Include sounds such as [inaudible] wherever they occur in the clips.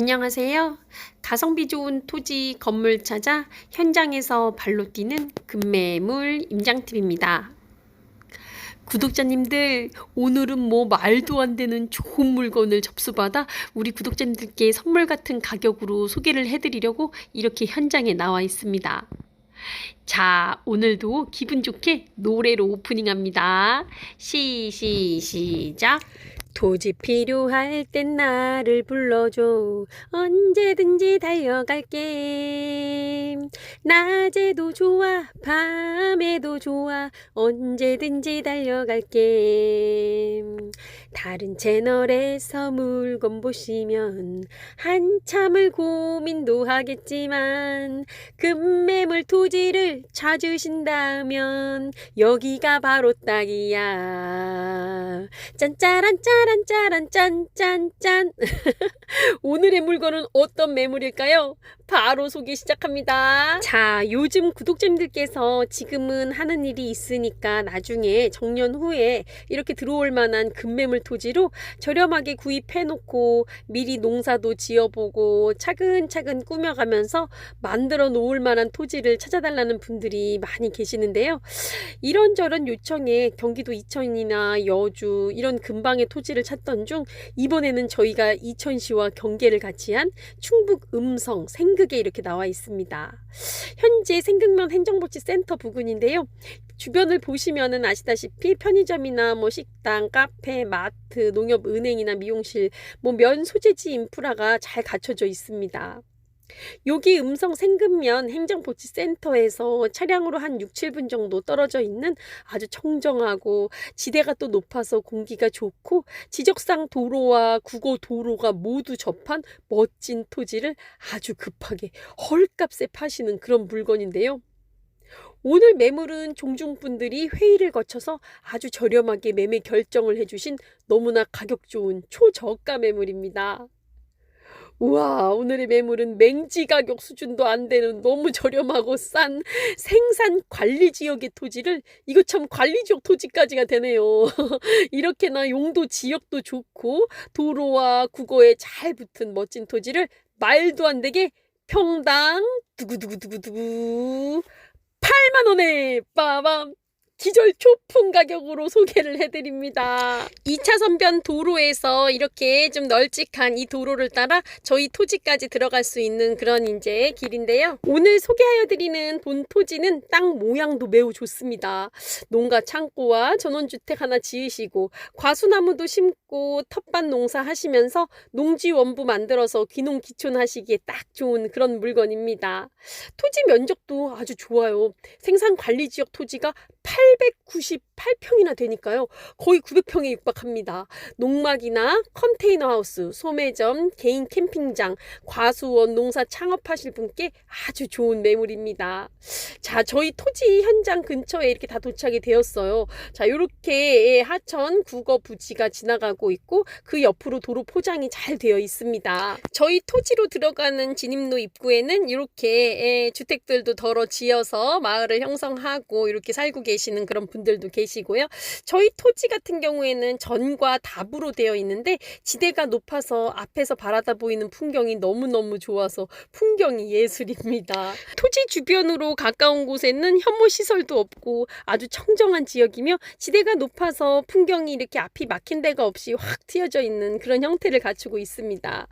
안녕하세요. 가성비 좋은 토지 건물 찾아 현장에서 발로 뛰는 금매물 임장팁입니다. 구독자님들, 오늘은 뭐 말도 안 되는 좋은 물건을 접수받아 우리 구독자님들께 선물 같은 가격으로 소개를 해드리려고 이렇게 현장에 나와 있습니다. 자, 오늘도 기분 좋게 노래로 오프닝합니다. 시, 시, 시작. 토지 필요할 땐 나를 불러줘. 언제든지 달려갈게. 낮에도 좋아, 밤에도 좋아. 언제든지 달려갈게. 다른 채널에서 물건 보시면 한참을 고민도 하겠지만 금매물 토지를 찾으신다면 여기가 바로 딱이야. 짠짜란 짜란 짜란 짠짠짠. 오늘의 물건은 어떤 매물일까요? 바로 소개 시작합니다. 자, 요즘 구독자님들께서 지금은 하는 일이 있으니까 나중에 정년 후에 이렇게 들어올 만한 금매물 토지로 저렴하게 구입해 놓고 미리 농사도 지어보고 차근차근 꾸며가면서 만들어 놓을 만한 토지를 찾아달라는 분들이 많이 계시는데요. 이런저런 요청에 경기도 이천이나 여주 이런 근방의 토지 를 찾던 중 이번에는 저희가 이천시와 경계를 같이 한 충북 음성 생극에 이렇게 나와 있습니다. 현재 생극면 행정복지 센터 부근인데요. 주변을 보시면은 아시다시피 편의점이나 뭐 식당, 카페, 마트, 농협, 은행이나 미용실, 뭐 면 소재지 인프라가 잘 갖춰져 있습니다. 여기 음성 생급면 행정복지센터에서 차량으로 한 6, 7분 정도 떨어져 있는 아주 청정하고 지대가 또 높아서 공기가 좋고 지적상 도로와 국어 도로가 모두 접한 멋진 토지를 아주 급하게 헐값에 파시는 그런 물건인데요. 오늘 매물은 종중분들이 회의를 거쳐서 아주 저렴하게 매매 결정을 해주신 너무나 가격 좋은 초저가 매물입니다. 우와, 오늘의 매물은 맹지 가격 수준도 안 되는 너무 저렴하고 싼 생산 관리 지역의 토지를 이거 참 관리 지역 토지까지가 되네요. [laughs] 이렇게나 용도 지역도 좋고 도로와 국어에 잘 붙은 멋진 토지를 말도 안 되게 평당 두구두구두구두구 8만 원에 빠밤 기절 초풍 가격으로 소개를 해드립니다. 2차선변 도로에서 이렇게 좀 널찍한 이 도로를 따라 저희 토지까지 들어갈 수 있는 그런 이제 길인데요. 오늘 소개하여드리는 본 토지는 땅 모양도 매우 좋습니다. 농가 창고와 전원주택 하나 지으시고 과수나무도 심고 텃밭 농사 하시면서 농지 원부 만들어서 귀농 기촌 하시기에 딱 좋은 그런 물건입니다. 토지 면적도 아주 좋아요. 생산 관리 지역 토지가 890 898평이나 되니까요. 거의 900평에 육박합니다. 농막이나 컨테이너 하우스, 소매점, 개인 캠핑장, 과수원, 농사 창업하실 분께 아주 좋은 매물입니다. 자, 저희 토지 현장 근처에 이렇게 다 도착이 되었어요. 자, 이렇게 하천 국어 부지가 지나가고 있고 그 옆으로 도로 포장이 잘 되어 있습니다. 저희 토지로 들어가는 진입로 입구에는 이렇게 주택들도 덜어 지어서 마을을 형성하고 이렇게 살고 계시는 그런 분들도 계 시고요. 저희 토지 같은 경우에는 전과 답으로 되어 있는데 지대가 높아서 앞에서 바라다 보이는 풍경이 너무너무 좋아서 풍경이 예술입니다. 토지 주변으로 가까운 곳에는 혐오 시설도 없고 아주 청정한 지역이며 지대가 높아서 풍경이 이렇게 앞이 막힌 데가 없이 확 트여져 있는 그런 형태를 갖추고 있습니다.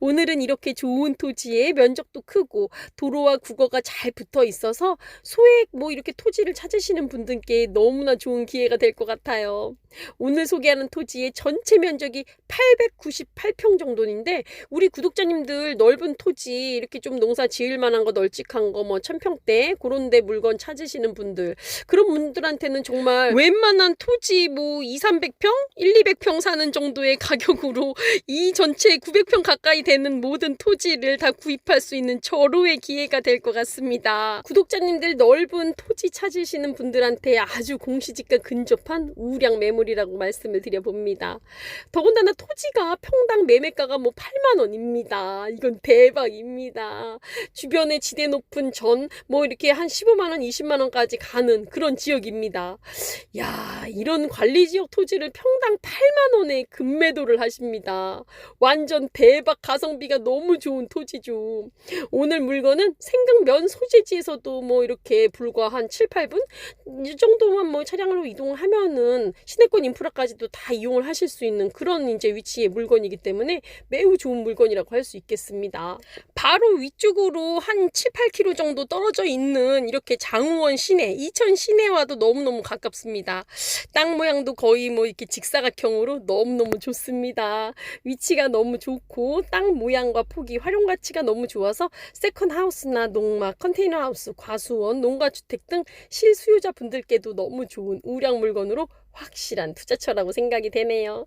오늘은 이렇게 좋은 토지에 면적도 크고 도로와 국어가 잘 붙어 있어서 소액 뭐 이렇게 토지를 찾으시는 분들께 너무나 좋은 기회가 될 것 같아요. 오늘 소개하는 토지의 전체 면적이 898평 정도인데 우리 구독자님들 넓은 토지 이렇게 좀 농사 지을 만한 거 널찍한 거 뭐 천평대 그런 데 물건 찾으시는 분들 그런 분들한테는 정말 웬만한 토지 뭐 2, 300평, 1, 200평 사는 정도의 가격으로 이 전체 900평 가까이 되는 모든 토지를 다 구입할 수 있는 절호의 기회가 될 것 같습니다. 구독자님들 넓은 토지 찾으시는 분들한테 아주 공시지 집과 근접한 우량 매물이라고 말씀을 드려봅니다. 더군다나 토지가 평당 매매가가 뭐 8만 원입니다. 이건 대박입니다. 주변에 지대 높은 전 뭐 이렇게 한 15만 원, 20만 원까지 가는 그런 지역입니다. 야, 이런 관리 지역 토지를 평당 8만 원에 급매도를 하십니다. 완전 대박 가성비가 너무 좋은 토지죠. 오늘 물건은 생강면 소재지에서도 뭐 이렇게 불과 한 7, 8분 이 정도만 뭐 차량 으로 이동하면은 시내권 인프라까지도 다 이용을 하실 수 있는 그런 이제 위치의 물건이기 때문에 매우 좋은 물건이라고 할 수 있겠습니다. 바로 위쪽으로 한 7, 8km 정도 떨어져 있는 이렇게 장우원 시내, 이천 시내와도 너무너무 가깝습니다. 땅 모양도 거의 뭐 이렇게 직사각형으로 너무너무 좋습니다. 위치가 너무 좋고 땅 모양과 폭이 활용 가치가 너무 좋아서 세컨 하우스나 농막, 컨테이너 하우스, 과수원, 농가주택 등 실수요자 분들께도 너무 좋은 우량 물건으로 확실한 투자처라고 생각이 되네요.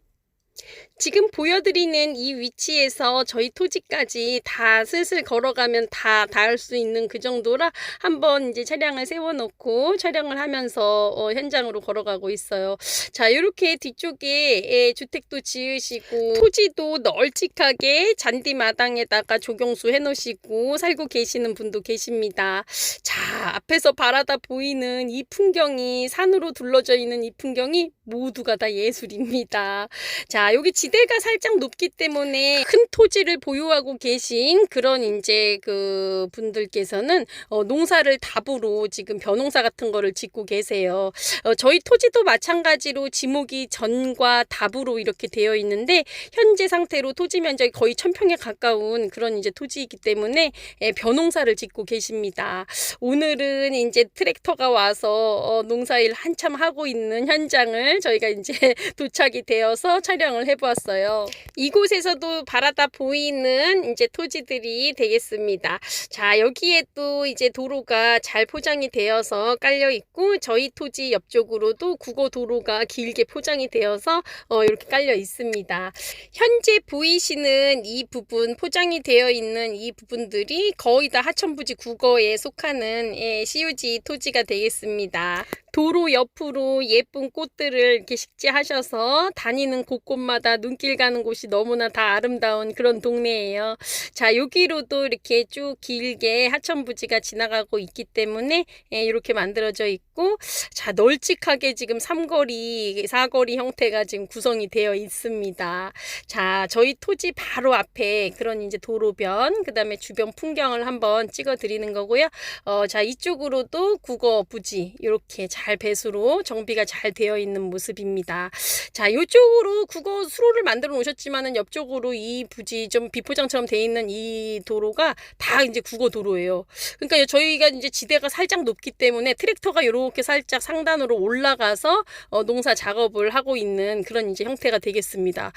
지금 보여드리는 이 위치에서 저희 토지까지 다 슬슬 걸어가면 다 닿을 수 있는 그 정도라 한번 이제 차량을 세워놓고 촬영을 하면서 어, 현장으로 걸어가고 있어요. 자, 이렇게 뒤쪽에 예, 주택도 지으시고 토지도 널찍하게 잔디 마당에다가 조경수 해놓으시고 살고 계시는 분도 계십니다. 자, 앞에서 바라다 보이는 이 풍경이 산으로 둘러져 있는 이 풍경이 모두가 다 예술입니다. 자, 여기 지대가 살짝 높기 때문에 큰 토지를 보유하고 계신 그런 이제 그 분들께서는 어, 농사를 답으로 지금 벼농사 같은 거를 짓고 계세요. 어, 저희 토지도 마찬가지로 지목이 전과 답으로 이렇게 되어 있는데 현재 상태로 토지 면적이 거의 천평에 가까운 그런 이제 토지이기 때문에 예, 벼농사를 짓고 계십니다. 오늘은 이제 트랙터가 와서 어, 농사일 한참 하고 있는 현장을 저희가 이제 [laughs] 도착이 되어서 촬영 을 해보았어요. 이곳에서도 바라다 보이는 이제 토지들이 되겠습니다. 자, 여기에 또 이제 도로가 잘 포장이 되어서 깔려 있고 저희 토지 옆쪽으로도 국어 도로가 길게 포장이 되어서 어, 이렇게 깔려 있습니다. 현재 보이시는 이 부분 포장이 되어 있는 이 부분들이 거의 다 하천부지 국어에 속하는 예, CUG 토지가 되겠습니다. 도로 옆으로 예쁜 꽃들을 이렇게 식재하셔서 다니는 곳곳마다 눈길 가는 곳이 너무나 다 아름다운 그런 동네예요. 자, 여기로도 이렇게 쭉 길게 하천 부지가 지나가고 있기 때문에 예, 이렇게 만들어져 있고 자, 널찍하게 지금 삼거리, 사거리 형태가 지금 구성이 되어 있습니다. 자, 저희 토지 바로 앞에 그런 이제 도로변, 그 다음에 주변 풍경을 한번 찍어 드리는 거고요. 어, 자, 이쪽으로도 국어 부지 이렇게 잘 배수로 정비가 잘 되어 있는 모습입니다. 자, 이쪽으로 국어 수로를 만들어 놓으셨지만은 옆쪽으로 이 부지 좀 비포장처럼 되어 있는 이 도로가 다 이제 국어 도로예요. 그러니까 저희가 이제 지대가 살짝 높기 때문에 트랙터가 이렇게 살짝 상단으로 올라가서 어, 농사 작업을 하고 있는 그런 이제 형태가 되겠습니다.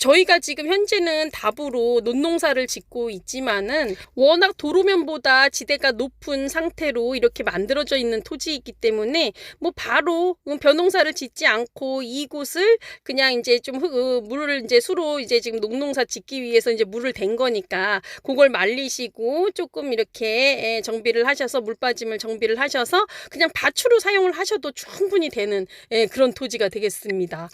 저희가 지금 현재는 답으로 논농사를 짓고 있지만은 워낙 도로면보다 지대가 높은 상태로 이렇게 만들어져 있는 토지이기 때문에 뭐 바로 음, 벼농사를 짓지 않고 이곳을 그냥 이제 좀 흙, 어, 물을 이제 수로 이제 지금 농농사 짓기 위해서 이제 물을 댄 거니까 그걸 말리시고 조금 이렇게 예, 정비를 하셔서 물 빠짐을 정비를 하셔서 그냥 밭으로 사용을 하셔도 충분히 되는 예, 그런 토지가 되겠습니다.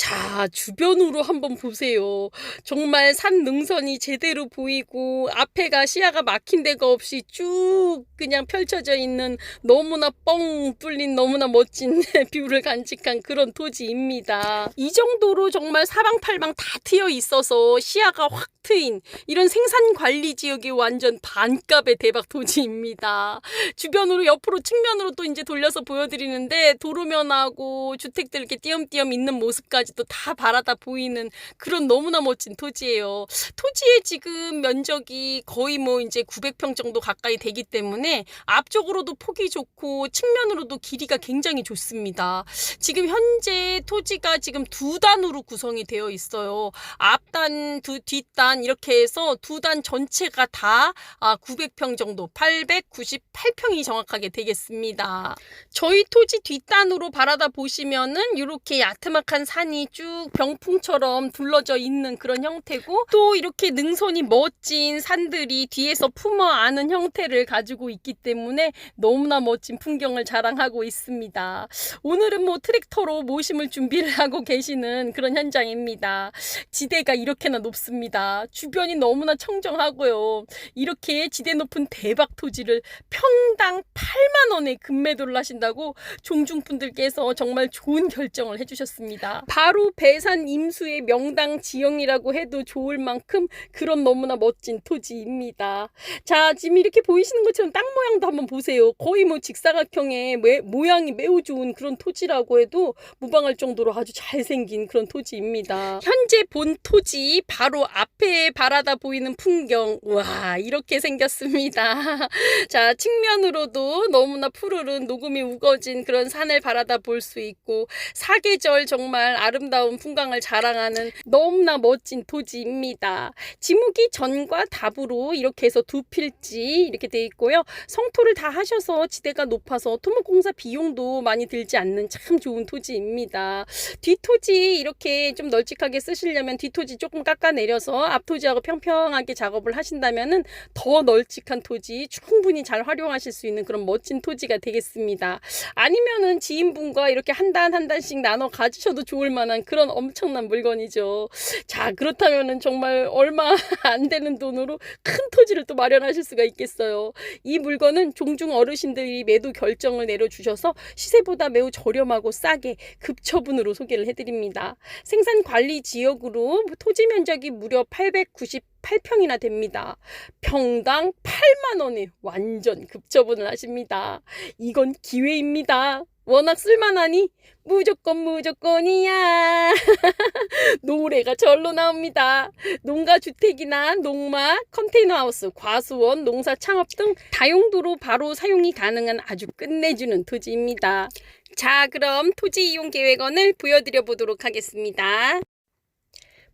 자, 주변으로 한번 보세요. 정말 산 능선이 제대로 보이고 앞에가 시야가 막힌 데가 없이 쭉 그냥 펼쳐져 있는 너무나 뻥 뚫린 너무나 멋진 [laughs] 뷰를 간직한 그런 토지입니다. 이 정도로 정말 사방팔방 다 트여 있어서 시야가 확 트인 이런 생산 관리 지역이 완전 반값의 대박 토지입니다. 주변으로 옆으로 측면으로 또 이제 돌려서 보여드리는데 도로면하고 주택들 이렇게 띄엄띄엄 있는 모습까지도 다 바라다 보이는 그런 너무나 멋진 토지예요. 토지의 지금 면적이 거의 뭐 이제 900평 정도 가까이 되기 때문에 앞쪽으로도 폭이 좋고 측면으로도 길이가 굉장히 좋습니다. 지금 현재 토지가 지금 두 단으로 구성이 되어 있어요. 앞단, 두, 뒷단 단 이렇게 해서 두 단 전체가 다 아, 900평 정도, 898평이 정확하게 되겠습니다. 저희 토지 뒷단으로 바라다 보시면은 이렇게 야트막한 산이 쭉 병풍처럼 둘러져 있는 그런 형태고 또 이렇게 능선이 멋진 산들이 뒤에서 품어 안은 형태를 가지고 있기 때문에 너무나 멋진 풍경을 자랑하고 있습니다. 오늘은 뭐 트랙터로 모심을 준비를 [laughs] 하고 계시는 그런 현장입니다. 지대가 이렇게나 높습니다. 주변이 너무나 청정하고요. 이렇게 지대 높은 대박 토지를 평당 8만 원에 급매도를 하신다고 종중분들께서 정말 좋은 결정을 해주셨습니다. 바로 배산 임수의 명당 지형이라고 해도 좋을 만큼 그런 너무나 멋진 토지입니다. 자, 지금 이렇게 보이시는 것처럼 땅 모양도 한번 보세요. 거의 뭐 직사각형의 매- 모양이 매우 좋은 그런 토지라고 해도 무방할 정도로 아주 잘생긴 그런 토지입니다. 현재 본 토지 바로 앞에 바라다 보이는 풍경. 와, 이렇게 생겼습니다. [laughs] 자, 측면으로도 너무나 푸르른 녹음이 우거진 그런 산을 바라다 볼 수 있고 사계절 정말 아름다운 풍광을 자랑하는 너무나 멋진 토지입니다. 지목이 전과 답으로 이렇게 해서 두 필지 이렇게 돼 있고요. 성토를 다 하셔서 지대가 높아서 토목공사 비용도 많이 들지 않는 참 좋은 토지입니다. 뒷토지 이렇게 좀 널찍하게 쓰시려면 뒷토지 조금 깎아내려서 앞토지하고 평평하게 작업을 하신다면은 더 널찍한 토지 충분히 잘 활용하실 수 있는 그런 멋진 토지가 되겠습니다. 아니면은 지인분과 이렇게 한 단 한 단씩 나눠 가지셔도 좋을 만한 그런 엄청난 물건이죠. 자, 그렇다면은 정말 얼마 [laughs] 안 되는 돈으로 큰 토지를 또 마련하실 수가 있겠어요. 이 물건은 종중 어르신들이 매도 결정을 내려주셔서 시세보다 매우 저렴하고 싸게 급처분으로 소개를 해드립니다. 생산 관리 지역으로 토지 면적이 무려 898평이나 됩니다. 평당 8만 원에 완전 급처분을 하십니다. 이건 기회입니다. 워낙 쓸만하니 무조건 무조건이야. [laughs] 노래가 절로 나옵니다. 농가 주택이나 농마, 컨테이너 하우스, 과수원, 농사 창업 등 다용도로 바로 사용이 가능한 아주 끝내주는 토지입니다. 자, 그럼 토지 이용 계획원을 보여드려 보도록 하겠습니다.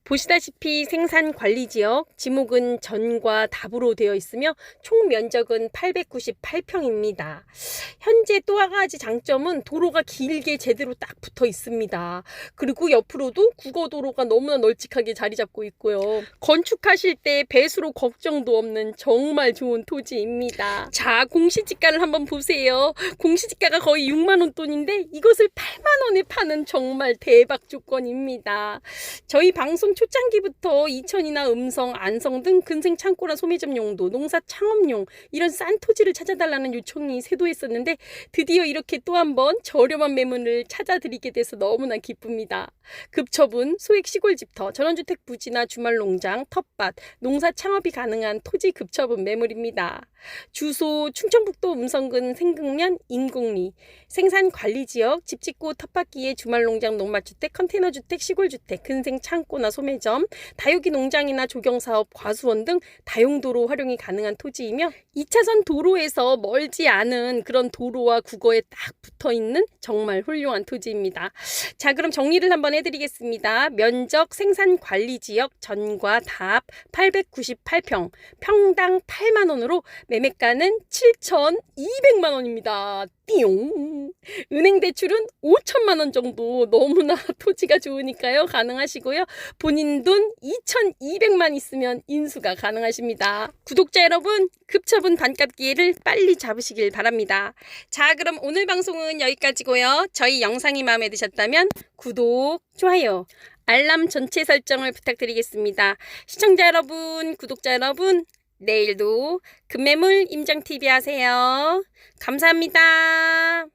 보시다시피 생산 관리 지역 지목은 전과 답으로 되어 있으며 총 면적은 898평입니다. 현재 또 한 가지 장점은 도로가 길게 제대로 딱 붙어 있습니다. 그리고 옆으로도 국어도로가 너무나 널찍하게 자리 잡고 있고요. 건축하실 때 배수로 걱정도 없는 정말 좋은 토지입니다. 자, 공시지가를 한번 보세요. 공시지가가 거의 6만 원 돈인데 이것을 8만 원에 파는 정말 대박 조건입니다. 저희 방송 초창기부터 이천이나 음성, 안성 등 근생 창고나 소매점 용도, 농사 창업용 이런 싼 토지를 찾아달라는 요청이 쇄도했었는데 드디어 이렇게 또 한 번 저렴한 매물을 찾아드리게 돼서 너무나 기쁩니다. 급처분, 소액 시골 집터, 전원주택 부지나 주말 농장, 텃밭, 농사 창업이 가능한 토지 급처분 매물입니다. 주소 충청북도 음성군 생극면 인곡리 생산 관리 지역 집 짓고 텃밭기에 주말 농장 농마주택 컨테이너 주택 시골 주택 근생 창고나 소매 점 다육이 농장이나 조경 사업 과수원 등 다용도로 활용이 가능한 토지이며 2차선 도로에서 멀지 않은 그런 도로와 국어에 딱 붙어 있는 정말 훌륭한 토지입니다. 자, 그럼 정리를 한번 해드리겠습니다. 면적 생산 관리 지역 전과 답 898평 평당 8만 원으로 매매가는 7,200만 원입니다. 띠용. 은행 대출은 5천만 원 정도 너무나 [laughs] 토지가 좋으니까요. 가능하시고요. 본인 돈 2,200만 있으면 인수가 가능하십니다. 구독자 여러분, 급처분 반값 기회를 빨리 잡으시길 바랍니다. 자, 그럼 오늘 방송은 여기까지고요. 저희 영상이 마음에 드셨다면 구독, 좋아요, 알람 전체 설정을 부탁드리겠습니다. 시청자 여러분, 구독자 여러분, 내일도 금매물 임장TV 하세요. 감사합니다.